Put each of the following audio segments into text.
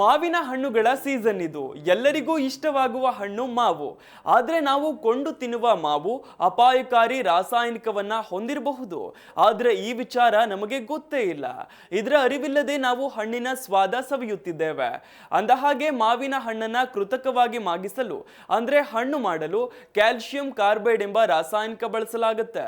ಮಾವಿನ ಹಣ್ಣುಗಳ ಸೀಸನ್ ಇದು. ಎಲ್ಲರಿಗೂ ಇಷ್ಟವಾಗುವ ಹಣ್ಣು ಮಾವು. ಆದರೆ ನಾವು ಕೊಂಡು ತಿನ್ನುವ ಮಾವು ಅಪಾಯಕಾರಿ ರಾಸಾಯನಿಕವನ್ನ ಹೊಂದಿರಬಹುದು. ಆದರೆ ಈ ವಿಚಾರ ನಮಗೆ ಗೊತ್ತೇ ಇಲ್ಲ. ಇದರ ಅರಿವಿಲ್ಲದೆ ನಾವು ಹಣ್ಣಿನ ಸ್ವಾದ ಸವಿಯುತ್ತಿದ್ದೇವೆ. ಅಂದ ಹಾಗೆ ಮಾವಿನ ಹಣ್ಣನ್ನ ಕೃತಕವಾಗಿ ಮಾಗಿಸಲು, ಅಂದ್ರೆ ಹಣ್ಣು ಮಾಡಲು ಕ್ಯಾಲ್ಸಿಯಂ ಕಾರ್ಬೈಡ್ ಎಂಬ ರಾಸಾಯನಿಕ ಬಳಸಲಾಗುತ್ತೆ.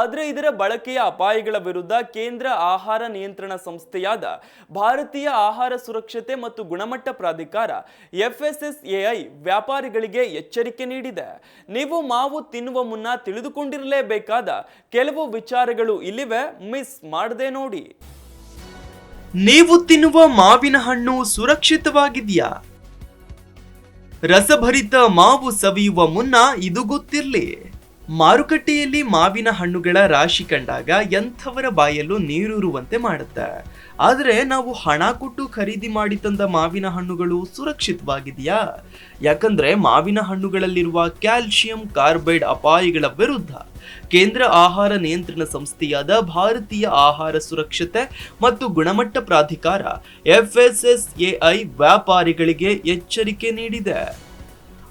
ಆದರೆ ಇದರ ಬಳಕೆಯ ಅಪಾಯಗಳ ವಿರುದ್ಧ ಕೇಂದ್ರ ಆಹಾರ ನಿಯಂತ್ರಣ ಸಂಸ್ಥೆಯಾದ ಭಾರತೀಯ ಆಹಾರ ಸುರಕ್ಷತೆ ಮತ್ತು ಗುಣಮಟ್ಟ ಪ್ರಾಧಿಕಾರ ಎಫ್ಎಸ್ಎಸ್ಎಐ ವ್ಯಾಪಾರಿಗಳಿಗೆ ಎಚ್ಚರಿಕೆ ನೀಡಿದೆ. ನೀವು ಮಾವು ತಿನ್ನುವ ಮುನ್ನ ತಿಳಿದುಕೊಂಡಿರಲೇಬೇಕಾದ ಕೆಲವು ವಿಚಾರಗಳು ಇಲ್ಲಿವೆ. ಮಿಸ್ ಮಾಡದೆ ನೋಡಿ. ನೀವು ತಿನ್ನುವ ಮಾವಿನ ಹಣ್ಣು ಸುರಕ್ಷಿತವಾಗಿದೆಯಾ? ರಸಭರಿತ ಮಾವು ಸವಿಯುವ ಮುನ್ನ ಇದು ಗೊತ್ತಿರಲಿ. ಮಾರುಕಟ್ಟೆಯಲ್ಲಿ ಮಾವಿನ ಹಣ್ಣುಗಳ ರಾಶಿ ಕಂಡಾಗ ಎಂಥವರ ಬಾಯಲ್ಲೂ ನೀರೂರುವಂತೆ ಮಾಡುತ್ತೆ. ಆದರೆ ನಾವು ಹಣ ಕೊಟ್ಟು ಖರೀದಿ ಮಾಡಿ ತಂದ ಮಾವಿನ ಹಣ್ಣುಗಳು ಸುರಕ್ಷಿತವಾಗಿದೆಯಾ? ಯಾಕಂದ್ರೆ ಮಾವಿನ ಹಣ್ಣುಗಳಲ್ಲಿರುವ ಕ್ಯಾಲ್ಸಿಯಂ ಕಾರ್ಬೈಡ್ ಅಪಾಯಗಳ ವಿರುದ್ಧ ಕೇಂದ್ರ ಆಹಾರ ನಿಯಂತ್ರಣ ಸಂಸ್ಥೆಯಾದ ಭಾರತೀಯ ಆಹಾರ ಸುರಕ್ಷತೆ ಮತ್ತು ಗುಣಮಟ್ಟ ಪ್ರಾಧಿಕಾರ ಎಫ್ಎಸ್ಎಸ್ಎಐ ವ್ಯಾಪಾರಿಗಳಿಗೆ ಎಚ್ಚರಿಕೆ ನೀಡಿದೆ.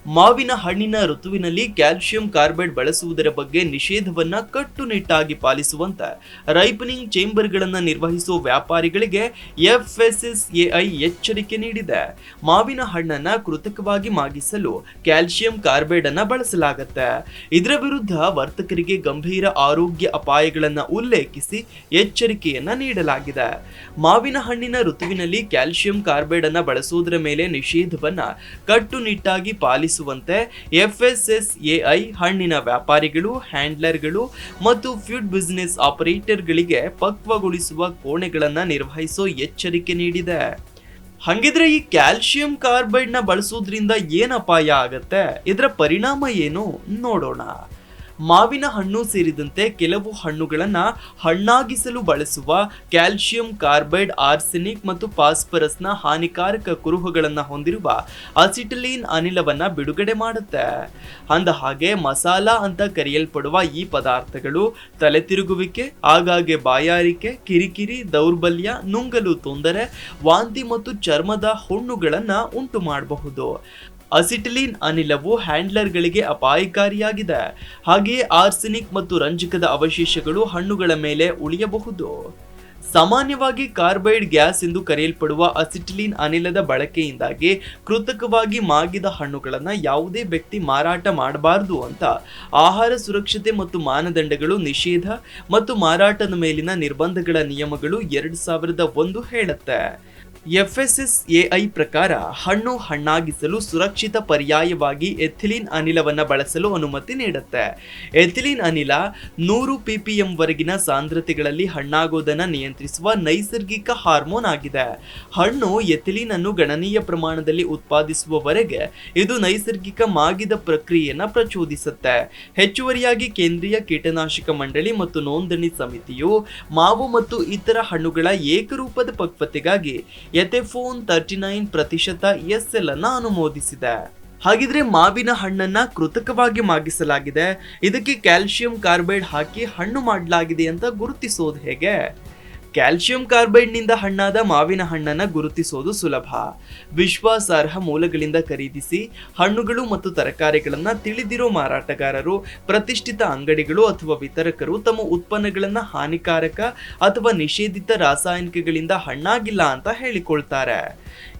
ಮಾವಿನ ಹಣ್ಣಿನ ಋತುವಿನಲ್ಲಿ ಕ್ಯಾಲ್ಸಿಯಂ ಕಾರ್ಬೈಡ್ ಬಳಸುವುದರ ಬಗ್ಗೆ ನಿಷೇಧವನ್ನ ಕಟ್ಟುನಿಟ್ಟಾಗಿ ಪಾಲಿಸುವಂತೆ ರೈಪನಿಂಗ್ ಚೇಂಬರ್ಗಳನ್ನು ನಿರ್ವಹಿಸುವ ವ್ಯಾಪಾರಿಗಳಿಗೆ ಎಫ್ಎಸ್ಎಸ್ಎಐ ಎಚ್ಚರಿಕೆ ನೀಡಿದೆ. ಮಾವಿನ ಹಣ್ಣನ್ನ ಕೃತಕವಾಗಿ ಮಾಗಿಸಲು ಕ್ಯಾಲ್ಸಿಯಂ ಕಾರ್ಬೈಡ್ ಅನ್ನು ಬಳಸಲಾಗುತ್ತೆ. ಇದರ ವಿರುದ್ಧ ವರ್ತಕರಿಗೆ ಗಂಭೀರ ಆರೋಗ್ಯ ಅಪಾಯಗಳನ್ನು ಉಲ್ಲೇಖಿಸಿ ಎಚ್ಚರಿಕೆಯನ್ನ ನೀಡಲಾಗಿದೆ. ಮಾವಿನ ಹಣ್ಣಿನ ಋತುವಿನಲ್ಲಿ ಕ್ಯಾಲ್ಸಿಯಂ ಕಾರ್ಬೈಡ್ ಅನ್ನು ಬಳಸುವುದರ ಮೇಲೆ ನಿಷೇಧವನ್ನ ಕಟ್ಟುನಿಟ್ಟಾಗಿ ಪಾಲಿಸುವಂತೆ ಎಫ್ಎಸ್ಎಸ್ಎಐ ಹಣ್ಣಿನ ವ್ಯಾಪಾರಿಗಳು, ಹ್ಯಾಂಡ್ಲರ್ಗಳು ಮತ್ತು ಫುಡ್ ಬಿಸಿನೆಸ್ ಆಪರೇಟರ್ಗಳಿಗೆ ಪಕ್ವಗೊಳಿಸುವ ಕೋಣೆಗಳನ್ನು ನಿರ್ವಹಿಸೋ ಎಚ್ಚರಿಕೆ ನೀಡಿದೆ. ಹಂಗಿದ್ರೆ ಈ ಕ್ಯಾಲ್ಸಿಯಂ ಕಾರ್ಬೈಡ್ನ ಬಳಸೋದ್ರಿಂದ ಏನು ಅಪಾಯ ಆಗತ್ತೆ? ಇದರ ಪರಿಣಾಮ ಏನು? ನೋಡೋಣ. ಮಾವಿನ ಹಣ್ಣು ಸೇರಿದಂತೆ ಕೆಲವು ಹಣ್ಣುಗಳನ್ನು ಹಣ್ಣಾಗಿಸಲು ಬಳಸುವ ಕ್ಯಾಲ್ಸಿಯಂ ಕಾರ್ಬೈಡ್, ಆರ್ಸೆನಿಕ್ ಮತ್ತು ಫಾಸ್ಫರಸ್ನ ಹಾನಿಕಾರಕ ಕುರುಹುಗಳನ್ನು ಹೊಂದಿರುವ ಅಸಿಟಲೀನ್ ಅನಿಲವನ್ನ ಬಿಡುಗಡೆ ಮಾಡುತ್ತೆ. ಅಂದ ಹಾಗೆ ಮಸಾಲಾ ಅಂತ ಕರೆಯಲ್ಪಡುವ ಈ ಪದಾರ್ಥಗಳು ತಲೆ ತಿರುಗುವಿಕೆ ಆಗಾಗ್ಗೆ ಬಾಯಾರಿಕೆ, ಕಿರಿಕಿರಿ, ದೌರ್ಬಲ್ಯ, ನುಂಗಲು ತೊಂದರೆ, ವಾಂತಿ ಮತ್ತು ಚರ್ಮದ ಹುಣ್ಣುಗಳನ್ನು ಉಂಟು ಮಾಡಬಹುದು ಅಸಿಟಿಲಿನ್ ಅನಿಲವು ಹ್ಯಾಂಡ್ಲರ್ಗಳಿಗೆ ಅಪಾಯಕಾರಿಯಾಗಿದೆ. ಹಾಗೆಯೇ ಆರ್ಸೆನಿಕ್ ಮತ್ತು ರಂಜಕದ ಅವಶೇಷಗಳು ಹಣ್ಣುಗಳ ಮೇಲೆ ಉಳಿಯಬಹುದು. ಸಾಮಾನ್ಯವಾಗಿ ಕಾರ್ಬೈಡ್ ಗ್ಯಾಸ್ ಎಂದು ಕರೆಯಲ್ಪಡುವ ಅಸಿಟಿಲೀನ್ ಅನಿಲದ ಬಳಕೆಯಿಂದಾಗಿ ಕೃತಕವಾಗಿ ಮಾಗಿದ ಹಣ್ಣುಗಳನ್ನು ಯಾವುದೇ ವ್ಯಕ್ತಿ ಮಾರಾಟ ಮಾಡಬಾರದು ಅಂತ ಆಹಾರ ಸುರಕ್ಷತೆ ಮತ್ತು ಮಾನದಂಡಗಳು ನಿಷೇಧ ಮತ್ತು ಮಾರಾಟದ ಮೇಲಿನ ನಿರ್ಬಂಧಗಳ ನಿಯಮಗಳು ಎರಡು ಸಾವಿರದ ಒಂದು ಹೇಳುತ್ತೆ. ಎಫ್ಎಸ್ಎಸ್ಎಐ ಪ್ರಕಾರ ಹಣ್ಣು ಹಣ್ಣಾಗಿಸಲು ಸುರಕ್ಷಿತ ಪರ್ಯಾಯವಾಗಿ ಎಥಿಲಿನ್ ಅನಿಲವನ್ನು ಬಳಸಲು ಅನುಮತಿ ನೀಡುತ್ತೆ. ಎಥಿಲಿನ್ ಅನಿಲ ನೂರು ಪಿಪಿಎಂ ವರೆಗಿನ ಸಾಂದ್ರತೆಗಳಲ್ಲಿ ಹಣ್ಣಾಗೋದನ್ನು ನಿಯಂತ್ರಿಸುವ ನೈಸರ್ಗಿಕ ಹಾರ್ಮೋನ್ ಆಗಿದೆ. ಹಣ್ಣು ಎಥಿಲಿನ್ ಅನ್ನು ಗಣನೀಯ ಪ್ರಮಾಣದಲ್ಲಿ ಉತ್ಪಾದಿಸುವವರೆಗೆ ಇದು ನೈಸರ್ಗಿಕ ಮಾಗಿದ ಪ್ರಕ್ರಿಯೆಯನ್ನು ಪ್ರಚೋದಿಸುತ್ತೆ. ಹೆಚ್ಚುವರಿಯಾಗಿ ಕೇಂದ್ರೀಯ ಕೀಟನಾಶಕ ಮಂಡಳಿ ಮತ್ತು ನೋಂದಣಿ ಸಮಿತಿಯು ಮಾವು ಮತ್ತು ಇತರ ಹಣ್ಣುಗಳ ಏಕರೂಪದ ಪಕ್ವತೆಗಾಗಿ ಎಥೆಫೋನ್ ತರ್ಟಿ ನೈನ್ ಪ್ರತಿಶತ ಎಸ್ ಎಲ್ ಅನ್ನ ಅನುಮೋದಿಸಿದೆ. ಹಾಗಿದ್ರೆ ಮಾವಿನ ಹಣ್ಣನ್ನ ಕೃತಕವಾಗಿ ಮಾಗಿಸಲಾಗಿದೆ. ಇದಕ್ಕೆ ಕ್ಯಾಲ್ಸಿಯಂ ಕಾರ್ಬೈಡ್ ಹಾಕಿ ಹಣ್ಣು ಮಾಡಲಾಗಿದೆ ಅಂತ ಗುರುತಿಸೋದು ಹೇಗೆ? ಕ್ಯಾಲ್ಸಿಯಂ ಕಾರ್ಬೈಡ್ನಿಂದ ಹಣ್ಣಾದ ಮಾವಿನ ಹಣ್ಣನ್ನು ಗುರುತಿಸೋದು ಸುಲಭ. ವಿಶ್ವಾಸಾರ್ಹ ಮೂಲಗಳಿಂದ ಖರೀದಿಸಿ, ಹಣ್ಣುಗಳು ಮತ್ತು ತರಕಾರಿಗಳನ್ನು ತಿಳಿದಿರೋ ಮಾರಾಟಗಾರರು, ಪ್ರತಿಷ್ಠಿತ ಅಂಗಡಿಗಳು ಅಥವಾ ವಿತರಕರು ತಮ್ಮ ಉತ್ಪನ್ನಗಳನ್ನು ಹಾನಿಕಾರಕ ಅಥವಾ ನಿಷೇಧಿತ ರಾಸಾಯನಿಕಗಳಿಂದ ಹಣ್ಣಾಗಿಲ್ಲ ಅಂತ ಹೇಳಿಕೊಳ್ತಾರೆ.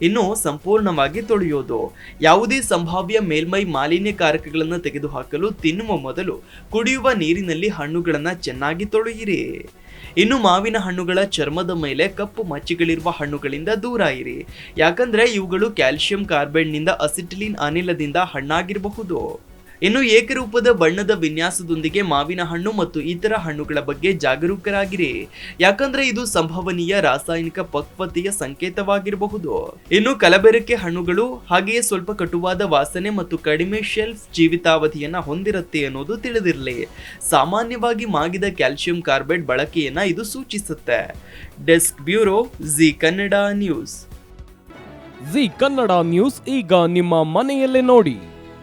ಇನ್ನು ಸಂಪೂರ್ಣವಾಗಿ ತೊಳೆಯೋದು. ಯಾವುದೇ ಸಂಭಾವ್ಯ ಮೇಲ್ಮೈ ಮಾಲಿನ್ಯಕಾರಕಗಳನ್ನು ತೆಗೆದುಹಾಕಲು ತಿನ್ನುವ ಮೊದಲು ಕುಡಿಯುವ ನೀರಿನಲ್ಲಿ ಹಣ್ಣುಗಳನ್ನು ಚೆನ್ನಾಗಿ ತೊಳೆಯಿರಿ. ಇನ್ನು ಮಾವಿನ ಹಣ್ಣುಗಳ ಚರ್ಮದ ಮೇಲೆ ಕಪ್ಪು ಮಚ್ಚೆಗಳಿರುವ ಹಣ್ಣುಗಳಿಂದ ದೂರ ಇರಿ. ಯಾಕಂದ್ರೆ ಇವುಗಳು ಕ್ಯಾಲ್ಸಿಯಂ ಕಾರ್ಬೈಡ್ನಿಂದ ಅಸಿಟಿಲಿನ್ ಅನಿಲದಿಂದ ಹಣ್ಣಾಗಿರಬಹುದು. ಇನ್ನು ಏಕರೂಪದ ಬಣ್ಣದ ವಿನ್ಯಾಸದೊಂದಿಗೆ ಮಾವಿನ ಹಣ್ಣು ಮತ್ತು ಇತರ ಹಣ್ಣುಗಳ ಬಗ್ಗೆ ಜಾಗರೂಕರಾಗಿರಿ. ಯಾಕಂದ್ರೆ ಇದು ಸಂಭವನೀಯ ರಾಸಾಯನಿಕ ಪಕ್ವತೆಯ ಸಂಕೇತವಾಗಿರಬಹುದು. ಇನ್ನು ಕಲಬೆರಕೆ ಹಣ್ಣುಗಳು ಹಾಗೆಯೇ ಸ್ವಲ್ಪ ಕಟುವಾದ ವಾಸನೆ ಮತ್ತು ಕಡಿಮೆ ಶೆಲ್ಫ್ ಜೀವಿತಾವಧಿಯನ್ನ ಹೊಂದಿರುತ್ತೆ ಅನ್ನೋದು ತಿಳಿದಿರಲಿ. ಸಾಮಾನ್ಯವಾಗಿ ಮಾಗಿದ ಕ್ಯಾಲ್ಸಿಯಂ ಕಾರ್ಬೈಡ್ ಬಳಕೆಯನ್ನ ಇದು ಸೂಚಿಸುತ್ತೆ. Desk bureau Zee Kannada news. Zee Kannada news ಈಗ ನಿಮ್ಮ ಮನೆಯಲ್ಲೇ ನೋಡಿ.